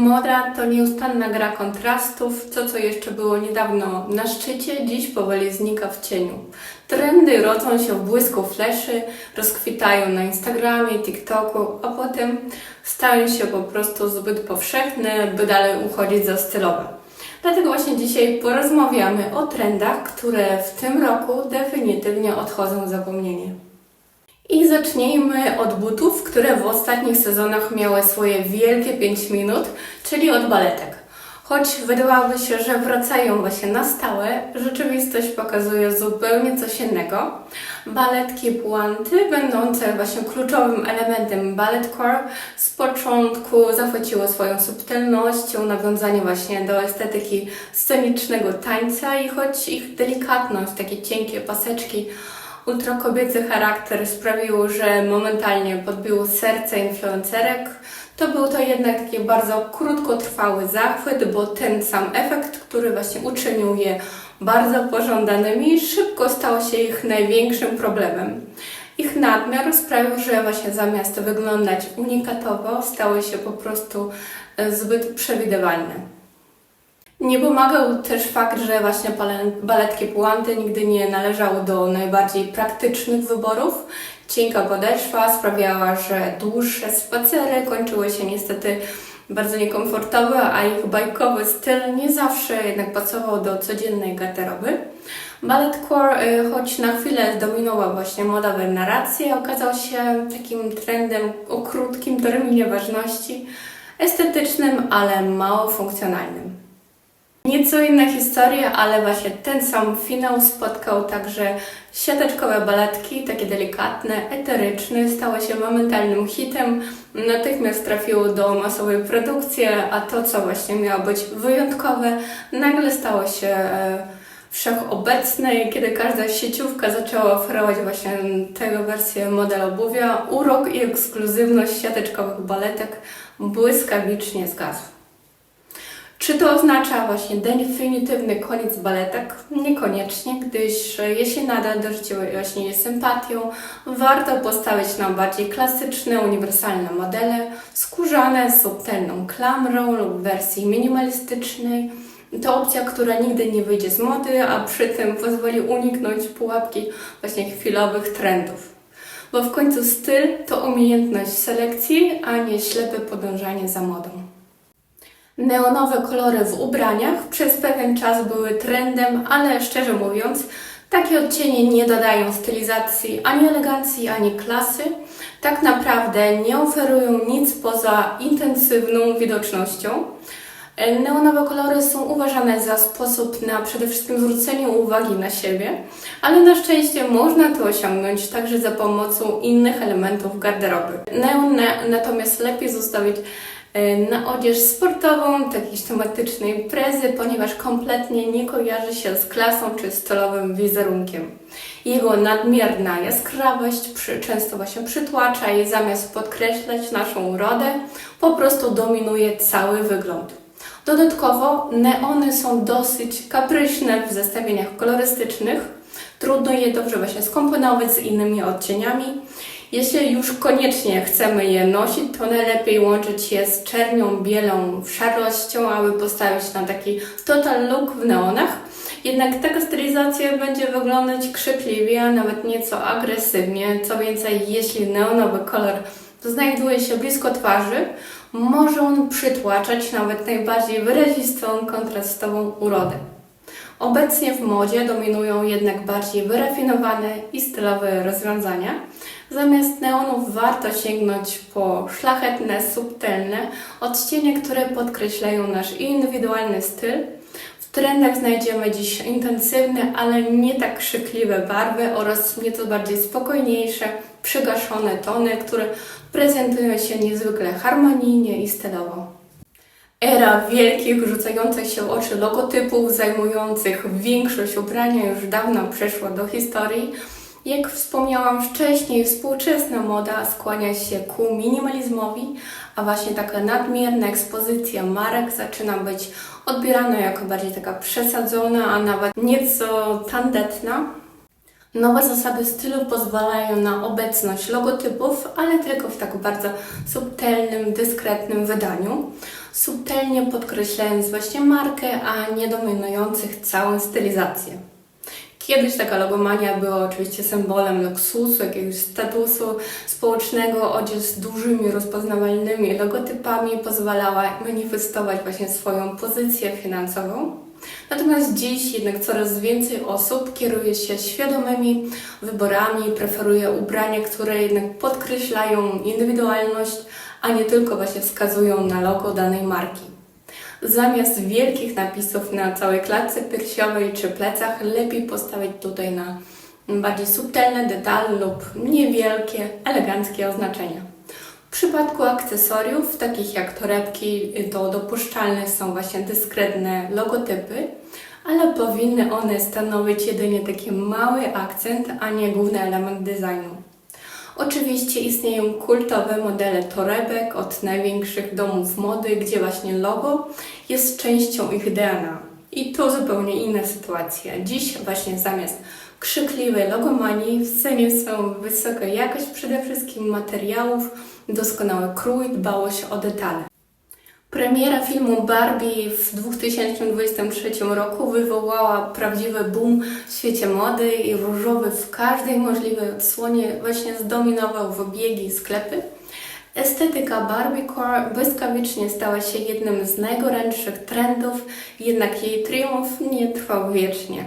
Moda to nieustanna gra kontrastów, to co jeszcze było niedawno na szczycie, dziś powoli znika w cieniu. Trendy rodzą się w błysku fleszy, rozkwitają na Instagramie, TikToku, a potem stają się po prostu zbyt powszechne, by dalej uchodzić za stylowe. Dlatego właśnie dzisiaj porozmawiamy o trendach, które w tym roku definitywnie odchodzą w zapomnienie. I zacznijmy od butów, które w ostatnich sezonach miały swoje wielkie 5 minut, czyli od baletek. Choć wydawałoby się, że wracają właśnie na stałe, rzeczywistość pokazuje zupełnie coś innego. Baletki puanty, będące właśnie kluczowym elementem balletcore, z początku zachwyciły swoją subtelnością, nawiązanie właśnie do estetyki scenicznego tańca i choć ich delikatność, takie cienkie paseczki, ultrakobiecy charakter sprawił, że momentalnie podbił serce influencerek, to był to jednak taki bardzo krótkotrwały zachwyt, bo ten sam efekt, który właśnie uczynił je bardzo pożądanymi, szybko stał się ich największym problemem. Ich nadmiar sprawił, że właśnie zamiast wyglądać unikatowo, stały się po prostu e, zbyt przewidywalne. Nie pomagał też fakt, że właśnie pale- baletki puanty nigdy nie należały do najbardziej praktycznych wyborów. Cienka podeszwa sprawiała, że dłuższe spacery kończyły się niestety bardzo niekomfortowo, a ich bajkowy styl nie zawsze jednak pasował do codziennej garderoby. Balletcore, y, choć na chwilę zdominował właśnie modowe narracje, okazał się takim trendem o krótkim terminie ważności, estetycznym, ale mało funkcjonalnym. Nieco inna historia, ale właśnie ten sam finał spotkał także siateczkowe baletki, takie delikatne, eteryczne, stały się momentalnym hitem, natychmiast trafiły do masowej produkcji, a to, co właśnie miało być wyjątkowe, nagle stało się e, wszechobecne i kiedy każda sieciówka zaczęła oferować właśnie tego wersję model obuwia, urok i ekskluzywność siateczkowych baletek błyskawicznie zgasł. Czy to oznacza właśnie definitywny koniec baletek? Niekoniecznie, gdyż jeśli nadal dorzuciły właśnie je sympatią, warto postawić na bardziej klasyczne, uniwersalne modele, skórzane z subtelną klamrą lub wersji minimalistycznej. To opcja, która nigdy nie wyjdzie z mody, a przy tym pozwoli uniknąć pułapki właśnie chwilowych trendów. Bo w końcu styl to umiejętność selekcji, a nie ślepe podążanie za modą. Neonowe kolory w ubraniach przez pewien czas były trendem, ale szczerze mówiąc, takie odcienie nie dodają stylizacji ani elegancji, ani klasy. Tak naprawdę nie oferują nic poza intensywną widocznością. Neonowe kolory są uważane za sposób na przede wszystkim zwrócenie uwagi na siebie, ale na szczęście można to osiągnąć także za pomocą innych elementów garderoby. Neon na- natomiast lepiej zostawić na odzież sportową, jakiejś tematycznej imprezy, ponieważ kompletnie nie kojarzy się z klasą czy stylowym wizerunkiem. Jego nadmierna jaskrawość przy, często właśnie przytłacza i zamiast podkreślać naszą urodę, po prostu dominuje cały wygląd. Dodatkowo neony są dosyć kapryśne w zestawieniach kolorystycznych. Trudno je dobrze właśnie skomponować z innymi odcieniami. Jeśli już koniecznie chcemy je nosić, to najlepiej łączyć je z czernią, bielą, szarością, aby postawić na taki total look w neonach. Jednak taka stylizacja będzie wyglądać krzykliwie, a nawet nieco agresywnie. Co więcej, jeśli neonowy kolor znajduje się blisko twarzy, może on przytłaczać nawet najbardziej wyrazistą, kontrastową urodę. Obecnie w modzie dominują jednak bardziej wyrafinowane i stylowe rozwiązania. Zamiast neonów warto sięgnąć po szlachetne, subtelne odcienie, które podkreślają nasz indywidualny styl. W trendach znajdziemy dziś intensywne, ale nie tak krzykliwe barwy oraz nieco bardziej spokojniejsze, przygaszone tony, które prezentują się niezwykle harmonijnie i stylowo. Era wielkich, rzucających się oczy logotypów, zajmujących większość ubrania już dawno przeszła do historii. Jak wspomniałam wcześniej, współczesna moda skłania się ku minimalizmowi, a właśnie taka nadmierna ekspozycja marek zaczyna być odbierana jako bardziej taka przesadzona, a nawet nieco tandetna. Nowe zasady stylu pozwalają na obecność logotypów, ale tylko w tak bardzo subtelnym, dyskretnym wydaniu, subtelnie podkreślając właśnie markę, a nie dominujących całą stylizację. Kiedyś taka logomania była oczywiście symbolem luksusu, jakiegoś statusu społecznego. Odzież z dużymi, rozpoznawalnymi logotypami pozwalała manifestować właśnie swoją pozycję finansową. Natomiast dziś jednak coraz więcej osób kieruje się świadomymi wyborami, preferuje ubrania, które jednak podkreślają indywidualność, a nie tylko właśnie wskazują na logo danej marki. Zamiast wielkich napisów na całej klatce piersiowej czy plecach, lepiej postawić tutaj na bardziej subtelne detale lub niewielkie, eleganckie oznaczenia. W przypadku akcesoriów, takich jak torebki, to dopuszczalne są właśnie dyskretne logotypy, ale powinny one stanowić jedynie taki mały akcent, a nie główny element designu. Oczywiście istnieją kultowe modele torebek od największych domów mody, gdzie właśnie logo jest częścią ich DNA. I to zupełnie inna sytuacja. Dziś właśnie zamiast krzykliwej logomanii w scenie są wysoka jakość przede wszystkim materiałów, doskonały krój, dbałość o detale. Premiera filmu Barbie w 2023 roku wywołała prawdziwy boom w świecie mody i różowy w każdej możliwej odsłonie właśnie zdominował w biegi i sklepy. Estetyka Barbiecore błyskawicznie stała się jednym z najgorętszych trendów, jednak jej triumf nie trwał wiecznie.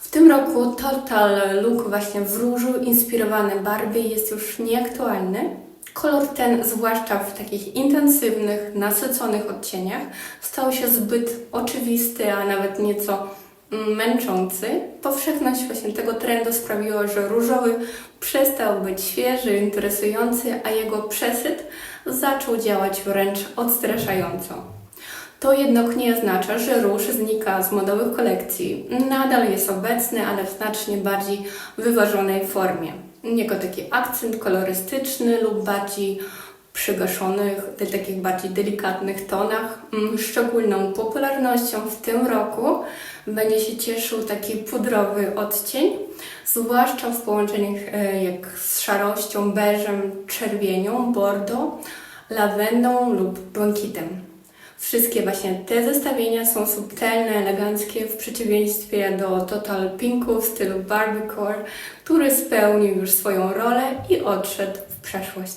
W tym roku Total Look właśnie w różu inspirowany Barbie jest już nieaktualny. Kolor ten, zwłaszcza w takich intensywnych, nasyconych odcieniach, stał się zbyt oczywisty, a nawet nieco męczący. Powszechność właśnie tego trendu sprawiła, że różowy przestał być świeży, interesujący, a jego przesyt zaczął działać wręcz odstraszająco. To jednak nie oznacza, że róż znika z modowych kolekcji. Nadal jest obecny, ale w znacznie bardziej wyważonej formie jako taki akcent kolorystyczny lub bardziej przygaszonych, w takich bardziej delikatnych tonach. Mm, szczególną popularnością w tym roku będzie się cieszył taki pudrowy odcień, zwłaszcza w połączeniach e, jak z szarością, beżem, czerwienią, bordo, lawendą lub błękitem. Wszystkie właśnie te zestawienia są subtelne, eleganckie w przeciwieństwie do Total Pinku w stylu Barbiecore, który spełnił już swoją rolę i odszedł w przeszłość.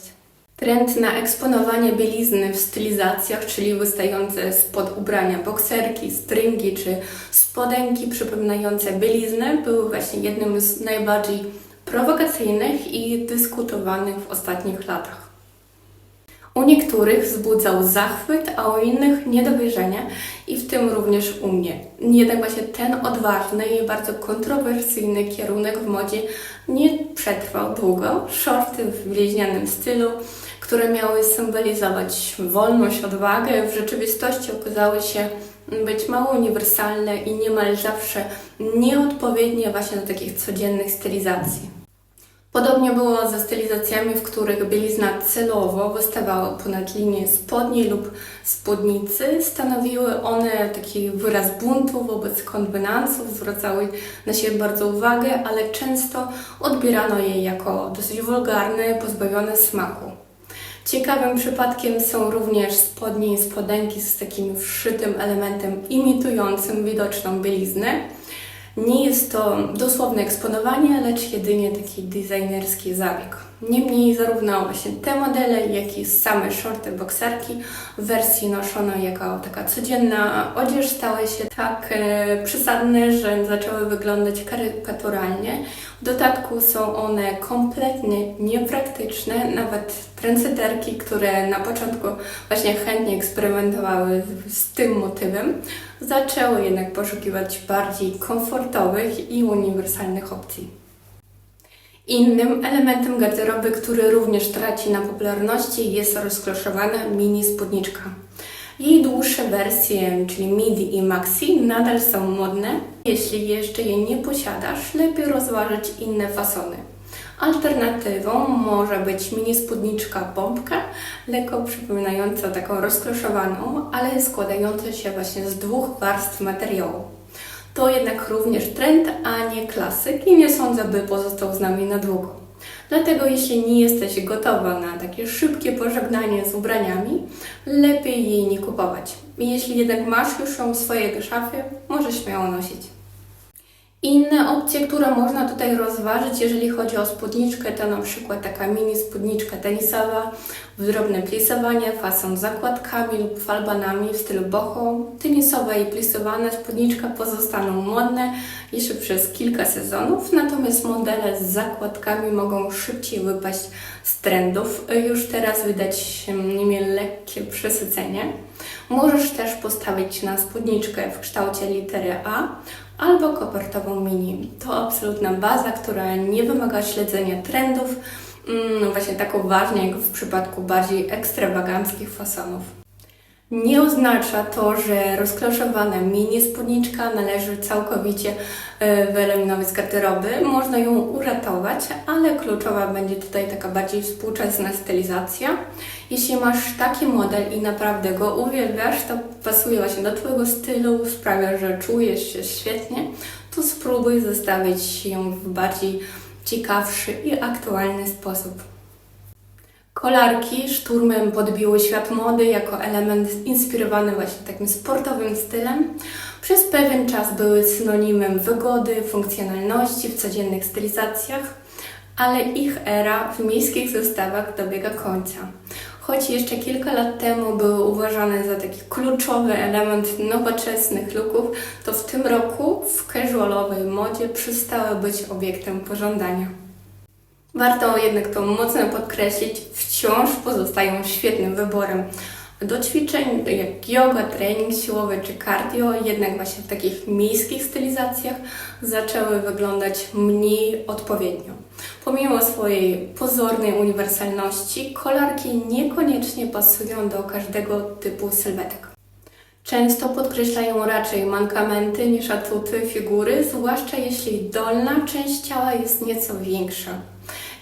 Trend na eksponowanie bielizny w stylizacjach, czyli wystające spod ubrania bokserki, stringi czy spodenki przypominające bieliznę, był właśnie jednym z najbardziej prowokacyjnych i dyskutowanych w ostatnich latach. U niektórych wzbudzał zachwyt, a u innych niedowierzenie i w tym również u mnie. Jednak właśnie ten odważny i bardzo kontrowersyjny kierunek w modzie nie przetrwał długo. Shorty w bliźnianym stylu, które miały symbolizować wolność, odwagę, w rzeczywistości okazały się być mało uniwersalne i niemal zawsze nieodpowiednie właśnie do takich codziennych stylizacji. Podobnie było ze stylizacjami, w których bielizna celowo wystawała ponad linię spodni lub spódnicy. Stanowiły one taki wyraz buntu wobec konwenansów, zwracały na siebie bardzo uwagę, ale często odbierano je jako dosyć wulgarne, pozbawione smaku. Ciekawym przypadkiem są również spodnie i spodenki z takim wszytym elementem imitującym widoczną bieliznę. Nie jest to dosłowne eksponowanie, lecz jedynie taki designerski zabieg. Niemniej zarówno właśnie te modele, jak i same shorty bokserki w wersji noszonej jako taka codzienna odzież stały się tak e, przesadne, że zaczęły wyglądać karykaturalnie. W dodatku są one kompletnie niepraktyczne, nawet trendseterki, które na początku właśnie chętnie eksperymentowały z tym motywem, zaczęły jednak poszukiwać bardziej komfortowych i uniwersalnych opcji. Innym elementem garderoby, który również traci na popularności jest rozkloszowana mini spódniczka. Jej dłuższe wersje, czyli midi i maxi, nadal są modne. Jeśli jeszcze jej nie posiadasz, lepiej rozważyć inne fasony. Alternatywą może być mini spódniczka bombka, lekko przypominająca taką rozkloszowaną, ale składająca się właśnie z dwóch warstw materiału. To jednak również trend, a nie klasyk i nie sądzę, by pozostał z nami na długo. Dlatego jeśli nie jesteś gotowa na takie szybkie pożegnanie z ubraniami, lepiej jej nie kupować. Jeśli jednak masz już ją w swojej szafie, możesz śmiało nosić. Inne opcje, które można tutaj rozważyć, jeżeli chodzi o spódniczkę, to na przykład taka mini spódniczka tenisowa w drobne plisowanie, fason z zakładkami lub falbanami w stylu boho. Tenisowe i plisowane spódniczka pozostaną modne jeszcze przez kilka sezonów, natomiast modele z zakładkami mogą szybciej wypaść z trendów. Już teraz widać nimi lekkie przesycenie. Możesz też postawić na spódniczkę w kształcie litery A albo kopertową mini. To absolutna baza, która nie wymaga śledzenia trendów, mm, właśnie tak uważnie jak w przypadku bardziej ekstrawaganckich fasonów. Nie oznacza to, że rozkloszowana mini spódniczka należy całkowicie e, wyeliminować z garderoby. Można ją uratować, ale kluczowa będzie tutaj taka bardziej współczesna stylizacja. Jeśli masz taki model i naprawdę go uwielbiasz, to pasuje właśnie do Twojego stylu, sprawia, że czujesz się świetnie, to spróbuj zestawić ją w bardziej ciekawszy i aktualny sposób. Kolarki szturmem podbiły świat mody jako element inspirowany właśnie takim sportowym stylem. Przez pewien czas były synonimem wygody, funkcjonalności w codziennych stylizacjach, ale ich era w miejskich zestawach dobiega końca. Choć jeszcze kilka lat temu były uważane za taki kluczowy element nowoczesnych looków, to w tym roku w casualowej modzie przestały być obiektem pożądania. Warto jednak to mocno podkreślić, wciąż pozostają świetnym wyborem do ćwiczeń, jak yoga, trening siłowy czy cardio, jednak właśnie w takich miejskich stylizacjach zaczęły wyglądać mniej odpowiednio. Pomimo swojej pozornej uniwersalności, kolarki niekoniecznie pasują do każdego typu sylwetek. Często podkreślają raczej mankamenty niż atuty figury, zwłaszcza jeśli dolna część ciała jest nieco większa.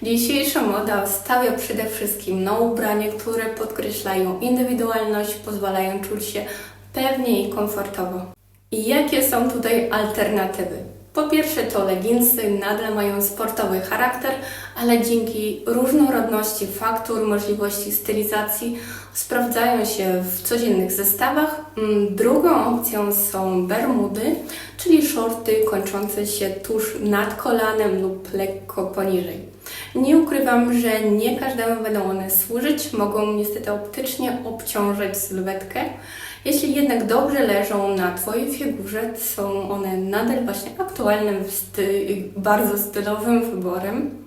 Dzisiejsza moda stawia przede wszystkim na ubrania, które podkreślają indywidualność, pozwalają czuć się pewnie i komfortowo. I jakie są tutaj alternatywy? Po pierwsze to leginsy nadal mają sportowy charakter, ale dzięki różnorodności faktur, możliwości stylizacji sprawdzają się w codziennych zestawach. Mm, drugą opcją są bermudy, czyli shorty kończące się tuż nad kolanem lub lekko poniżej. Nie ukrywam, że nie każdemu będą one służyć, mogą niestety optycznie obciążać sylwetkę. Jeśli jednak dobrze leżą na Twojej figurze, są one nadal właśnie aktualnym, sty bardzo stylowym wyborem.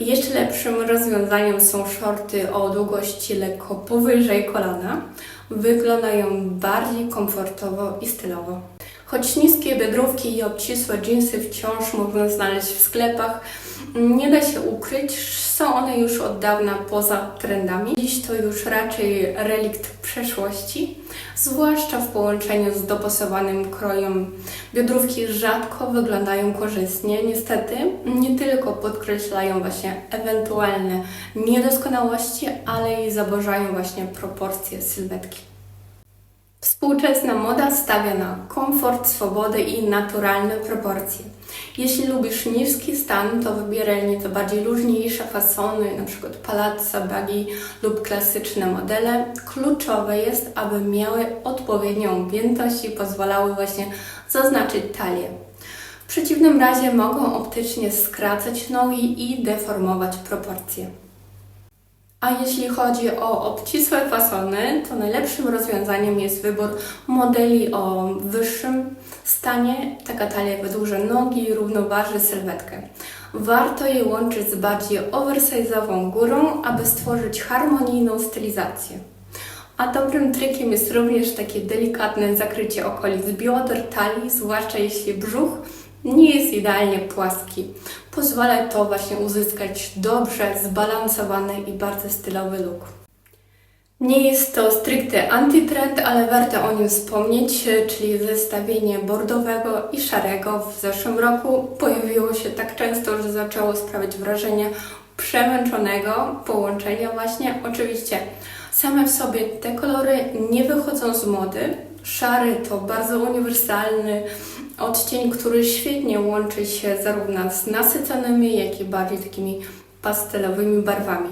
Jeszcze lepszym rozwiązaniem są shorty o długości lekko powyżej kolana. Wyglądają bardziej komfortowo i stylowo. Choć niskie biodrówki i obcisłe dżinsy wciąż można znaleźć w sklepach, nie da się ukryć, są one już od dawna poza trendami. Dziś to już raczej relikt przeszłości, zwłaszcza w połączeniu z dopasowanym krojem. Biodrówki rzadko wyglądają korzystnie, niestety nie tylko podkreślają właśnie ewentualne niedoskonałości, ale i zaburzają właśnie proporcje sylwetki. Współczesna moda stawia na komfort, swobodę i naturalne proporcje. Jeśli lubisz niski stan, to wybieraj nieco bardziej luźniejsze fasony, np. palazza, bagi lub klasyczne modele. Kluczowe jest, aby miały odpowiednią objętość i pozwalały właśnie zaznaczyć talię. W przeciwnym razie mogą optycznie skracać nogi i deformować proporcje. A jeśli chodzi o obcisłe fasony, to najlepszym rozwiązaniem jest wybór modeli o wyższym stanie. Taka talia wydłuża nogi i równoważy sylwetkę. Warto je łączyć z bardziej oversize'ową górą, aby stworzyć harmonijną stylizację. A dobrym trikiem jest również takie delikatne zakrycie okolic bioder, talii, zwłaszcza jeśli brzuch nie jest idealnie płaski. Pozwala to właśnie uzyskać dobrze zbalansowany i bardzo stylowy look. Nie jest to stricte antytrend, ale warto o nim wspomnieć, czyli zestawienie bordowego i szarego w zeszłym roku pojawiło się tak często, że zaczęło sprawiać wrażenie przemęczonego połączenia właśnie. Oczywiście same w sobie te kolory nie wychodzą z mody, Szary to bardzo uniwersalny odcień, który świetnie łączy się zarówno z nasyconymi, jak i bardziej takimi pastelowymi barwami.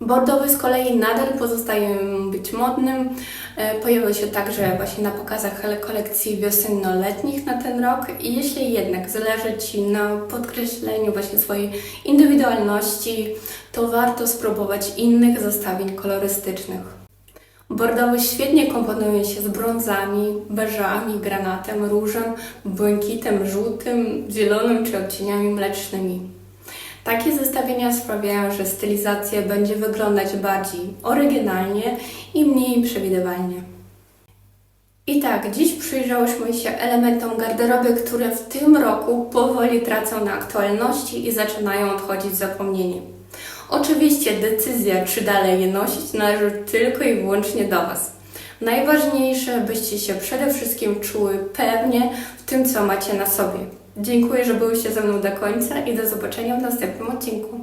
Bordowy z kolei nadal pozostaje być modnym. E, Pojawił się także właśnie na pokazach kolekcji wiosenno-letnich na ten rok i jeśli jednak zależy Ci na podkreśleniu właśnie swojej indywidualności, to warto spróbować innych zestawień kolorystycznych. Bordowy świetnie komponuje się z brązami, beżami, granatem, różem, błękitem, żółtym, zielonym czy odcieniami mlecznymi. Takie zestawienia sprawiają, że stylizacja będzie wyglądać bardziej oryginalnie i mniej przewidywalnie. I tak, dziś przyjrzałyśmy się elementom garderoby, które w tym roku powoli tracą na aktualności i zaczynają odchodzić w zapomnienie. Oczywiście decyzja, czy dalej je nosić, należy tylko i wyłącznie do Was. Najważniejsze, byście się przede wszystkim czuły pewnie w tym, co macie na sobie. Dziękuję, że byłyście ze mną do końca i do zobaczenia w następnym odcinku.